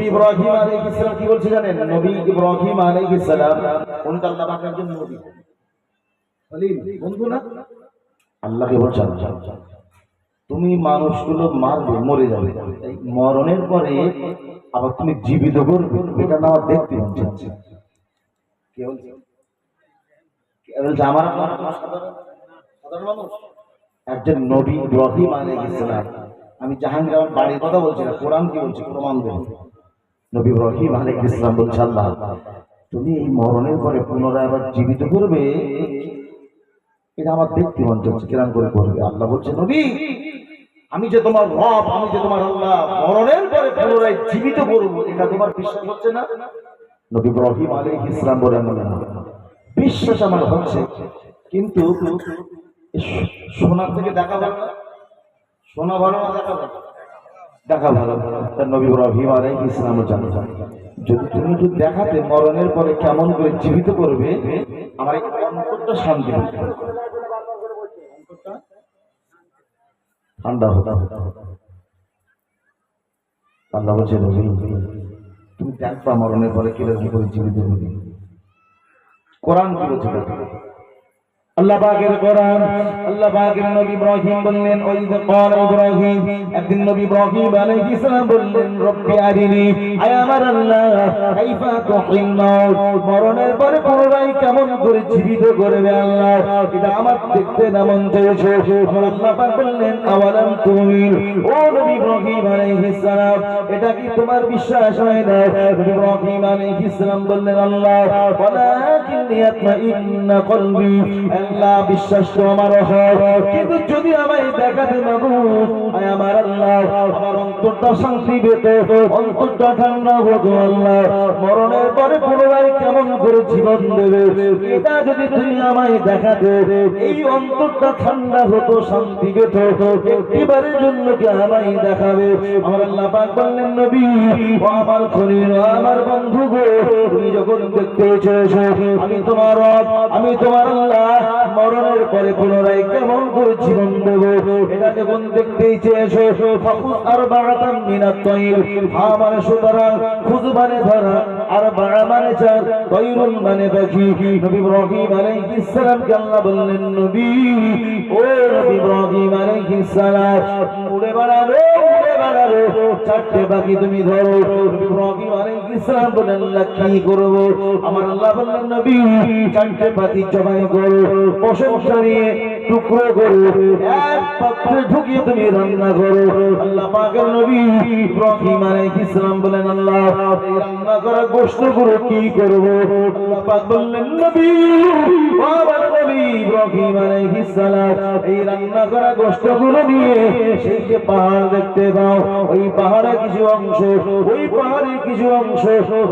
নবী ইব্রাহিম আলাইহিস সালাম কি বলছে জানেন? নবী ইব্রাহিম আলাইহিস সালাম, উনি তো আল্লাহ পাকের একজন নবী। খলিল, বন্ধু না? আল্লাহকে বলছেন তুমি মানুষগুলো মারবে, মরে যাবে। মরণের পরে আবার তুমি জীবিত করবে, এটা না দেখতে চাচ্ছে। কে বলছে? বলছে, আমার সাধারণ মানুষ? একজন নবী ইব্রাহিম আলাইহিস সালাম। আমি জাহাঙ্গীর আমার বাড়ির কথা বলছি না, কোরআন কি বলছে? প্রমাণ দেব। নবী ইব্রাহিম আলাইহিস সালাম বলছে আল্লাহ, তুমি এই মরণের পরে পুনরায় আবার জীবিত করবে? এটা আমার দেখতে মন কিরাম করে করবে আল্লাহ বলছে নবী, আমি যে তোমার রব, আমি যে তোমার আল্লাহ, মরণের পরে পুনরায় জীবিত করব, এটা তোমার বিশ্বাস হচ্ছে না? নবী ইব্রাহিম আলাইহিস ইসলাম বলেন, না, বিশ্বাস আমার হচ্ছে, কিন্তু সোনার থেকে দেখা ভালো না, সোনা ভালো দেখা ভালো দেখা ভালো তার নবী ইব্রাহিম জানো যদি তুমি একটু দেখাতে, মরণের পরে কেমন করে জীবিত করবে, আমার অন্তরটা শান্তি ঠান্ডা হতে আল্লাহ বলছে, নবী, তুমি দেখবা মরণের পরে কীরকম করে জীবিত হবে। কোরআন কি বলছে দেখো। আল্লাহ পাকের কোরআন আল্লাহ পাকের নবী ইব্রাহিম বললেন ওই যে قال ইব্রাহিম একদিন নবী ইব্রাহিম আলাইহিস সালাম বললেন রব্বি আরিনি আয় আমার আল্লাহ কাইফা তুহিল মাউত মরণের পরে পুনরায় কেমন করে জীবিত করবে আল্লাহ এটা আমার দেখতে না মন চাইছে আমার আল্লাহ পাক বললেন আওয়ালাম তুমিন ও নবী ইব্রাহিম আলাইহিস সালাম এটা কি তোমার বিশ্বাস হয় না নবী ইব্রাহিম আলাইহিস সালাম বললেন আল্লাহ ওয়ালাকিন ইয়াতমাইন্না কলবি আল্লাহ বিশ্বাস তো আমার কিন্তু যদি আমায় দেখাতে আমার আল্লাহ অন্তরটা শান্তি পেত অন্তরটা ঠান্ডা হতো আল্লাহ। মরণের পরে পুনরায় কেমন করে জীবন দেবে? এটা যদি তুমি আমায় দেখাতে এই অন্তরটা ঠান্ডা হতো শান্তি পেত একটিবারের জন্য কি আমায় দেখাবে? আমার আল্লাহ পাক বললেন, নবী আমার খলিল আমার বন্ধু গো, তুমি যখন দেখতে চেয়েছো আমি তোমার আমি তোমার আল্লাহ মরণের পরে পুনরায় কেমন করে জীবন দেব? এটা যখন আর বাগাতাম তৈর। হা মানে সুতরাং মানে ধরা, আর বাড়া মানে চার, তৈরুন মানে নবী বললেন, নবী, ও নবী উড়ে চারটে বাকি তুমি ধরো। ইব্রাহিম বললেন কি করব? আমার আল্লাহ বললেন, নবী, চারটে পাতি জবাই করো। প্রশংসা নিয়ে টুকরো করো ঢুকিয়ে তুমি রান্না করো। আল্লাহ বলেন, আল্লাহ রান্না করা গোশতগুলো কি পাহাড় দেখতে পাও ওই পাহাড়ে কিছু অংশ, ওই পাহাড়ে কিছু অংশ,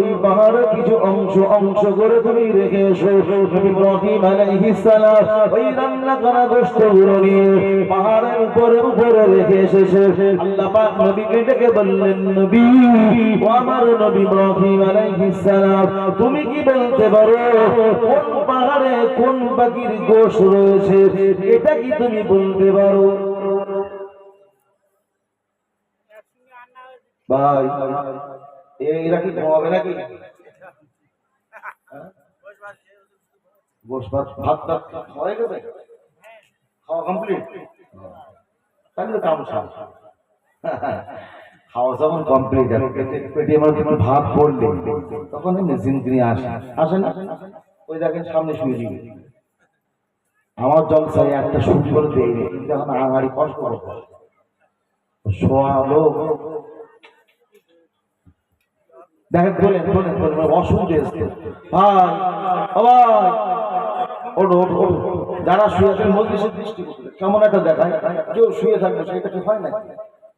ওই পাহাড়ে কিছু অংশ অংশ করে তুমি রেখে এসো। ইব্রাহিম আলাইহিস সালাম, ওই রান্না করা গোশত পাহাড়ের উপরে উপরে রেখে এসেছে। আল্লাহ পাক নবীকে ডেকে বললেন, নবী, ও আমার নবী ইব্রাহিম আলাইহিস সালাম, তুমি কি বলতে পারো, কোন পাহাড়ে কোন পাখির গোশ রয়েছে? এটা কি তুমি বলতে পারো? ভাই এরা কি ঘুমাবে নাকি? গোশ ভাত ভাত হয়ে গেছে খাওয়া যখন কমপ্লিট পেটে আমার যখন ভাত পড়লে, তখন মেশিন কিনে আসে। আসে না? ওই দেখেন সামনে শুয়ে দিবে আমার একটা শুট করে দেয় এখন আঙাড়ি কষ্ট করে। শোয়া লোক। দেখেন বলেন বলেন বলেন অসুবিধা এসছে ভাই। যারা শুয়ে আছেন মজলিসের দৃষ্টি কেমন একটা দেখায়, কেউ শুয়ে থাকবে সেটা কি হয় না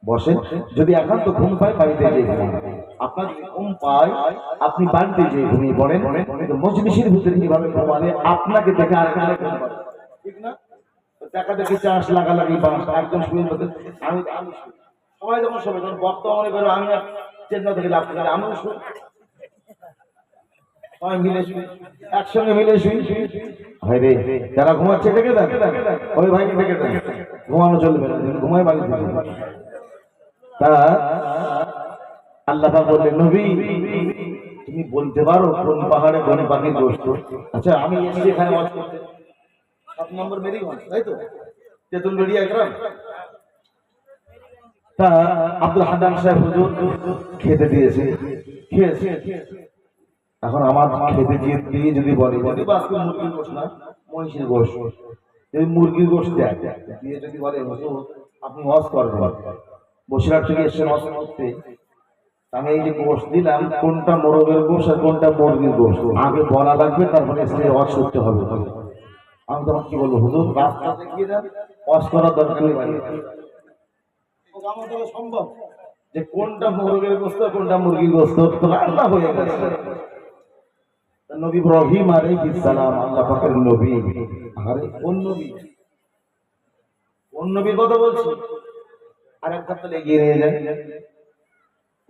বসেন যদি একান্ত ঘুম পায়, বাড়িতে যেয়ে আপনার যদি ঘুম পায়, আপনি বাড়িতে যেয়ে ঘুমিয়ে পড়েন। মজলিসের ভিতরে কীভাবে ঘুমালে, আপনাকে দেখে আর ঠিক না? দেখা দেখি চাষ লাগালাগি বাঁশ একদম শুয়ে আমি আমি। সবাই যখন শোবে যখন বর্তমানে বেরো আমি চেষ্টা থেকে লাভ করি আমিও সবাই শুই। একসঙ্গে মিলে শুই। ভাই রে, যারা ঘুমাচ্ছে ডেকে দেন। ওই ভাইকে ডেকে দেন। ঘুমানো চলবে না ঘুমাই বাড়ি তা আল্লাহ বললেন, নবী, তুমি বলতে পারো কোন পাহাড়ে কোন পাখির গোস্ত? আচ্ছা আমি এসেছি এখানে ওয়াজ করতে সাত নম্বর মেরিগঞ্জ, তাই তো? তেতুল বেরিয়া গ্রাম তা, আব্দুল হান্নান সাহেব হুজুর খেতে দিয়েছে। খেয়েছে। এখন আমার খেতে দিয়ে যদি বলে বলে আজকে মুরগির না মহিষের গোশ যদি মুরগির গোশ দেয় দিয়ে যদি বলে হুজুর আপনি ওয়াজ করবেন বসিরহাট থেকে এসেছেন ওয়াজ করতে। আমি এই যে গোশ দিলাম কোনটা মোরগের গোশ আর কোনটা মুরগির গোশ? আগে বলা লাগবে তারপরে এসে ওয়াজ করতে হবে। আমি তখন কি বলব হুজুর রাস্তাতে গিয়ে দেন ওয়াজ করার দরকার নেই। সম্ভব। যে কোনটা মুরগের গোস্ত কোনটা মুরগির গোস্ত তো রান্না হয়ে গেছে। নবী ইব্রাহিম আলাইহিস সালাম, আল্লাহ পাকের নবী। আরে, কোন নবী? কোন নবীর কথা বলছি আর এক তাহলে এগিয়ে নিয়ে যান।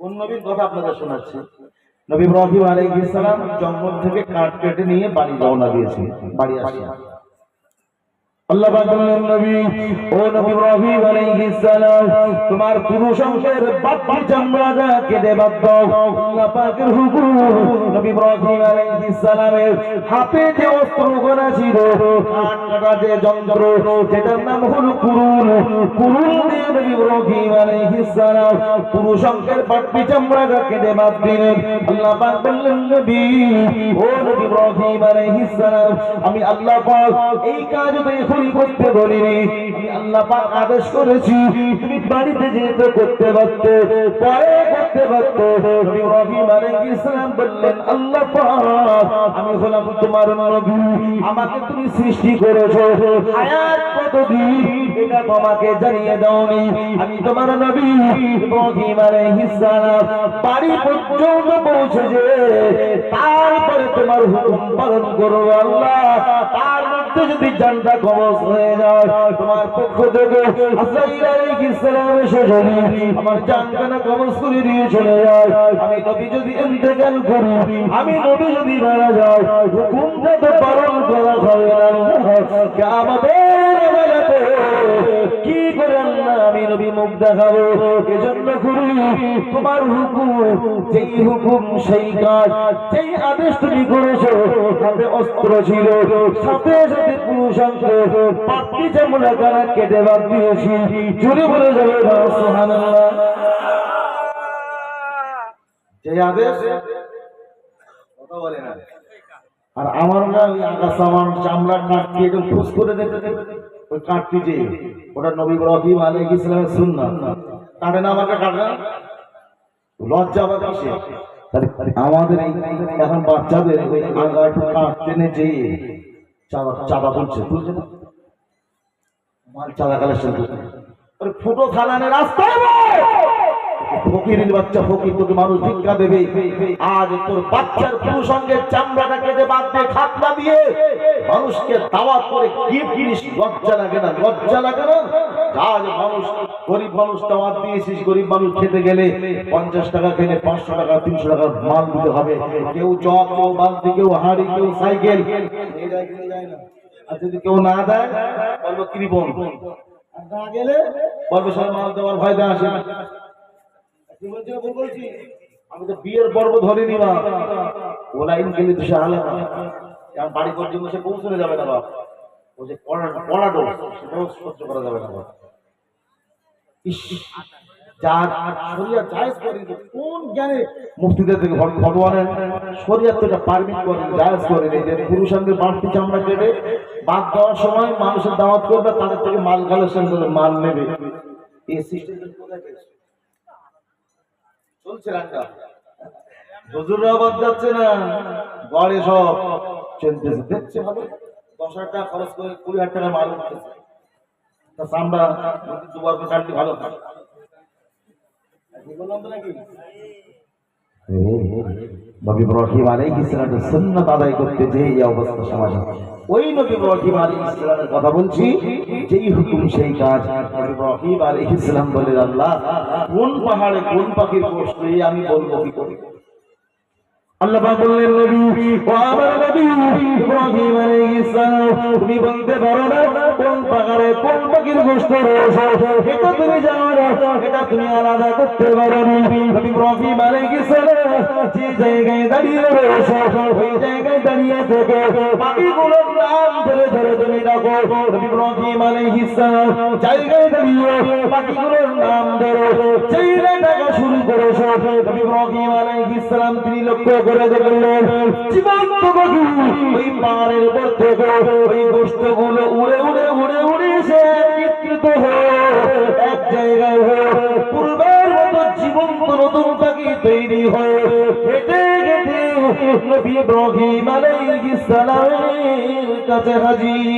কোন নবীর কথা আপনাদের শোনাচ্ছি? নবী ইব্রাহিম আলাইহিস সালাম জঙ্গল থেকে কাঠ কেটে নিয়ে বাড়ি রওনা দিয়েছে বাড়ি আসে আমি আল্লাহ এই কাজ এখনই করতে বলিনি। আল্লাহ পাক আদেশ করেছি, তুমি বাড়িতে যেতে করতে পারতে, পরে করতে পারতে। ইব্রাহিম আলাইহিস বললেন, আল্লাহ আমি হলাম তোমার নবী আমাকে তুমি সৃষ্টি করেছ। হায়াত কতদিন? এটা তোমাকে জানিয়ে দাওনি। আমি তোমার নবী ইব্রাহিম আলাইহিস সালাম। বাড়ি পর্যন্ত পৌঁছেছে। তারপরে তোমার হুকুম পালন করো আল্লাহ। তার মধ্যে যদি জানটা কবজ হয়ে যায়, তোমার পক্ষ থেকে আমার জানখানা কবজ করে দিয়ে চলে যায়? আমি নবী যদি ইন্তেকাল করি, আমি নবী যদি মারা যায় হুকুমটা তো পালন করা হয় না। আমাদের কি নবী মুখ দেখাবো, এজন্য করি তোমার হুকুম, যেই হুকুম, সেই কাজ, যেই আদেশ তুমি করেছ হাতে অস্ত্র ছিল। সাথে সাথে পুরুষাঙ্গ পাত্রি যেমন গানা কেটে বাদ দিয়েছি জুড়ে বলে যাবে সুবহানাল্লাহ। আর আমার না ওই আকাশ আমার চামড়া কাটকে একদম ফুস করে দেখতে দেখতে ওই কাঠটি যে, ওটা নবী রহিম আলী ইসলামের কাটে না আমাকে কাটে? লজ্জা কিসে আমাদের এখন বাচ্চাদের চাঁদা চাঁদা কালেকশন ফুটো খালানের রাস্তায়! ফকিরের বাচ্চা ফকির তোকে মানুষ ভিক্ষা দেবে। আজ তোর বাচ্চার পুরুষঙ্গের চামড়াটা কেটে বাদ দিয়ে খাতনা দিয়ে মানুষকে দাওয়াত করে কি জিনিস লজ্জা লাগে না, লজ্জা লাগে না? আজ মানুষ, গরিব মানুষ দাওয়াত দিয়েছিস, গরিব মানুষ খেতে গেলে পঞ্চাশ টাকা খেলে পাঁচশো টাকা, তিনশো টাকার মাল দিতে হবে। কেউ জগ কেউ বালতি, কেউ হাড়ি, কেউ সাইকেল। আর যদি কেউ না দেয়, বলব কৃপন না গেলে বলবে সব মাল দেওয়ার ভয় আসে না কি বলছি না ভুল বলছি? আমি তো বিয়ের পর্ব ও লাইন গেলে তো সে বাড়ি পর্যন্ত সে পৌঁছলে যাবে না বাপ ও যে পড়া ডোজ সেটাও সহ্য করা যাবে না বাপ বাড়তি চামড়া কেটে বাদ দেওয়ার সময় মানুষের দাওয়াত করবে তাদের থেকে মাল কালেকশন করে মাল নেবে এই সিস্টেম কোথায়? চলছে রান্না। হুজুররাও বাদ যাচ্ছে দশ হাজার টাকা খরচ করে কুড়ি হাজার টাকা তা করে আদায় করতে যে এই অবস্থা সমাজে ওই নবী ইব্রাহিম আলাইহিস সালামের কথা বলছি, যেই হুকুম সেই কাজ ইব্রাহিম আলাইহিস সালাম বলে আল্লাহ, কোন পাহাড়ে কোন পাখির প্রশ্ন আমি বলব কি করে? আল্লাহ বললেন, নবী কোন পাহাড়ে কোন পাখির গোশত রয়েছে। এটা তুমি জানো না এটা তুমি আলাদা করতে পারো না। ইব্রাহিম আলাইহিস সালাম যে জায়গায় দাঁড়িয়ে রয়েছে, ওই জায়গায় দাঁড়িয়ে থেকে পাখিগুলোর নাম ধরে ধরে তুমি ডাকো। ইব্রাহিম আলাইহিস সালাম জায়গায় দাঁড়িয়ে পাখিগুলোর নাম ধরে সেই ডাকা শুরু করেছে নবী ইব্রাহিম আলাইহিস সালাম তিনি লক্ষ্য করে দেখলেন, জীবন্ত পাখি ওই পাহাড়ের উপর থেকে ওই গোষ্ঠগুলো উড়ে উড়ে এক জায়গায় হয়ে পূর্বের মতো নতুন পাখি তৈরি হয়ে হেঁটে নবী সালামের কাছে হাজির।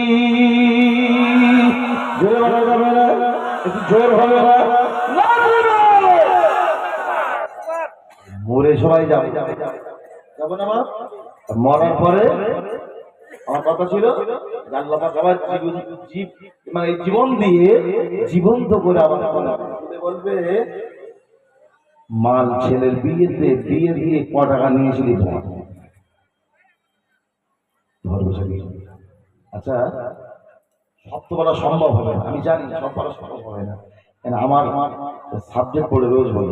জোরে বলা যাবে না একটু জোর হবে না? মরে সবাই যাবে। যাব না মরার পরে আমার কথা ছিল আল্লাহ পাক আবার জীবন জীব মানে জীবন দিয়ে জীবন্ত করে বলে বলবে মাল ছেলের বিয়েতে বিয়ে দিয়ে ক টাকা নিয়েছিলি তোমার। আচ্ছা সব তো বলা সম্ভব হবে না আমি জানি সব বলা সম্ভব হবে না। আমার আমার সাবজেক্ট পড়ে রোজ বলো।